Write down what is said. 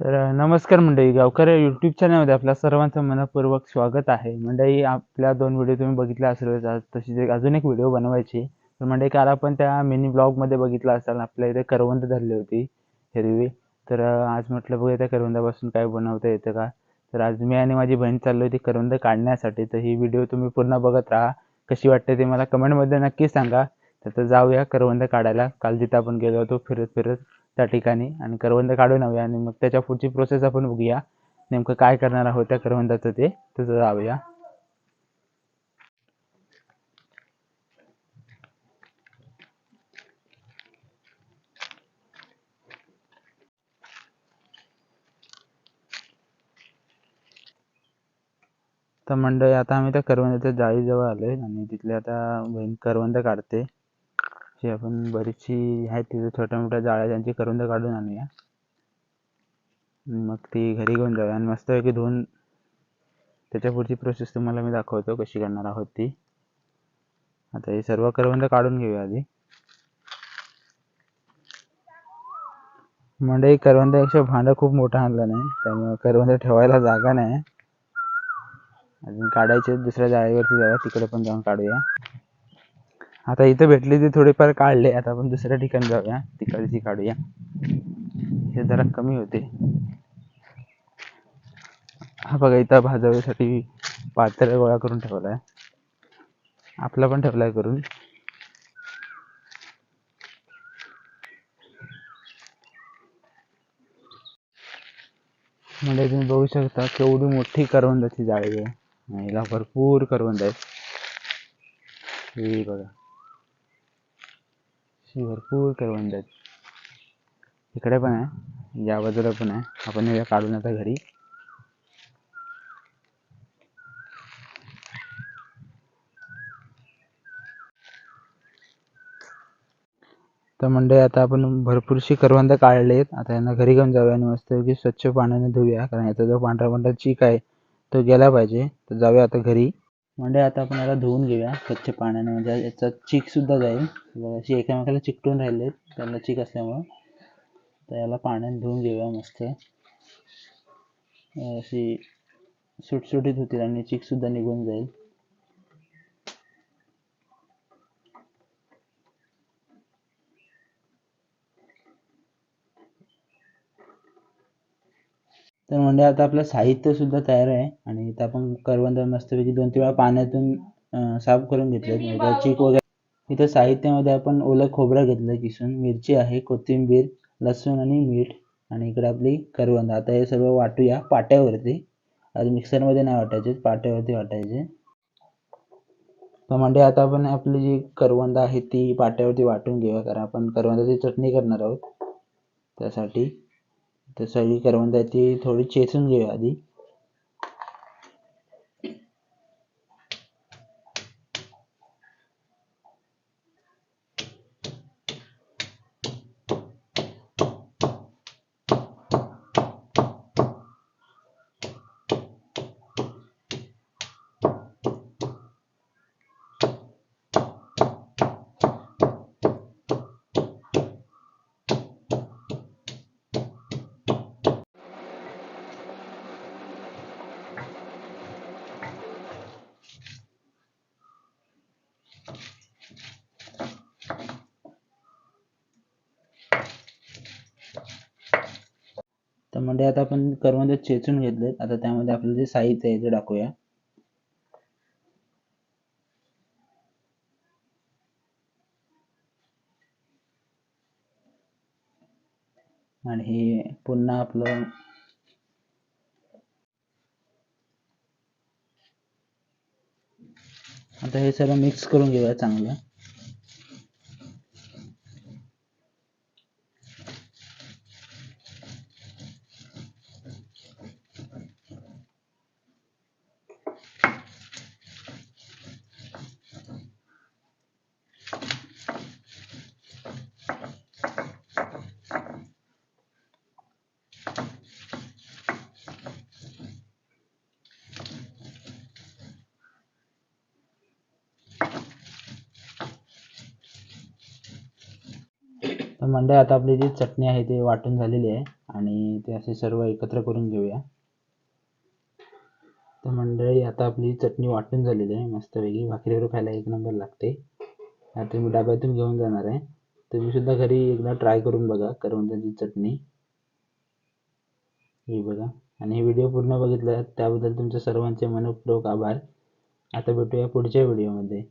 तर नमस्कार मंडळी गावकर यूट्यूब चॅनलमध्ये आपल्या सर्वांचं मनपूर्वक स्वागत आहे. मंडळी आपल्या दोन व्हिडिओ तुम्ही बघितले असेल आज तशीच एक अजून एक व्हिडिओ बनवायची तर मंडळी काल आपण त्या मिनी ब्लॉगमध्ये बघितला असाल आपल्या इथे करवंद धरली होती हिरवी. तर आज म्हटलं बघूया त्या करवंदापासून काय बनवता येतं का? तर आज मी आणि माझी बहीण चाललो होती करवंद काढण्यासाठी. तर ही व्हिडिओ तुम्ही पूर्ण बघत राहा. कशी वाटते ते मला कमेंटमध्ये नक्की सांगा. तर जाऊया करवंद काढायला. काल जिथं आपण गेलो होतो फिरत फिरत त्या ठिकाणी आणि करवंद काढून येऊया आणि मग त्याच्या पुढची प्रोसेस आपण बघूया. नेमकं काय करणार आहोत त्या करवंदाचं ते तसं जाऊया. तर मंडळी आता आम्ही त्या करवंदाच्या जाळीजवळ आलोय आणि तिथले आता बहीण करवंद काढते. जी आपण बरीचशी आहेत तिथे छोट्या मोठ्या जाळ्या त्यांची करवंद काढून आणूया. मग ती घरी घेऊन जाऊया. आणि मस्तपैकी धुवून त्याच्या पुढची प्रोसेस तुम्हाला मी दाखवतो कशी करणार आहोत ती. आता हे सर्व करवंद काढून घेऊया आधी. म्हणजे करवंदापेक्षा भांडं खूप मोठं आणलं नाही त्यामुळे करवंद ठेवायला जागा नाही. अजून काढायचे दुसऱ्या जाळीवरती जाऊया तिकडे पण जाऊन काढूया. आता इथं भेटले ते थोडेफार काढले. आता आपण दुसऱ्या ठिकाणी जाऊया. तिकडची काढूया. हे जरा कमी होते. हा बघा इथं भाजवण्यासाठी पात्र गोळा करून ठेवलाय. आपला पण ठेवलाय करून. म्हणजे तुम्ही बघू शकता केवढी मोठी करवंदाची जाळी आहे. हिला भरपूर करवंद आहेत. बघा. अशी भरपूर करवंद आहेत. इकडे पण आहे या बाजूला पण आहे. आपण हे काढून आता घरी. तर मंडळी आता आपण भरपूरशी करवंद काढलेत आता यांना घरी घेऊन जाऊया आणि मस्तपैकी स्वच्छ पाण्याने धुऊया. कारण याचा जो पांढरा पांढरा चीक आहे तो गेला पाहिजे. तर जाऊया आता घरी. म्हणजे आता आपण याला धुवून घेऊया स्वच्छ पाण्याने. म्हणजे याचा चीक सुद्धा जाईल. अशी एकामेकाला चिकटून राहिले त्याला चीक असल्यामुळं. तर याला पाण्याने धुवून घेऊया मस्त. अशी सुटसुटीत होतील आणि चीक सुद्धा निघून जाईल. तर म्हणजे आता आपलं साहित्य सुद्धा तयार आहे आणि इथं आपण करवंद मस्तपैकी दोन तीन वेळा पाण्यातून साफ करून घेतले म्हणजे चीक वगैरे. इथं साहित्यामध्ये आपण ओलं खोबरं घेतलं किसून. मिरची आहे कोथिंबीर लसूण आणि मीठ. आणि इकडे आपली करवंद. आता हे सर्व वाटूया पाट्यावरती. आज मिक्सरमध्ये नाही वाटायचे पाट्यावरती वाटायचे. तर म्हणजे आता आपण आपली जी करवंद आहे ती पाट्यावरती वाटून घेऊया कारण आपण करवंदाची चटणी करणार आहोत. त्यासाठी तर सगळी करवंदाची थोडी चेचून घेऊया आधी. तर म्हणजे आता आपण करवंद चेचून घेतलेत. आता त्यामध्ये आपलं जे साहित्य आहे ते टाकूया. आणि हे पुन्हा आपलं आता हे सर्व मिक्स करून घेऊया चांगलं. तर मंडळी आता आपली जी चटणी आहे ती वाटून झालेली आहे आणि ते असे सर्व एकत्र करून घेऊया. तर मंडळी आता आपली चटणी वाटून झालेली आहे. मस्तपैकी भाकरीवर खायला एक नंबर लागते. आता मी डब्यातून घेऊन जाणार आहे. तुम्ही सुद्धा घरी एकदा ट्राय करून बघा करवंदाची चटणी. ही बघा. आणि हे व्हिडिओ पूर्ण बघितला त्याबद्दल तुमच्या सर्वांचे मनपूर्वक आभार. आता भेटूया पुढच्या व्हिडिओमध्ये.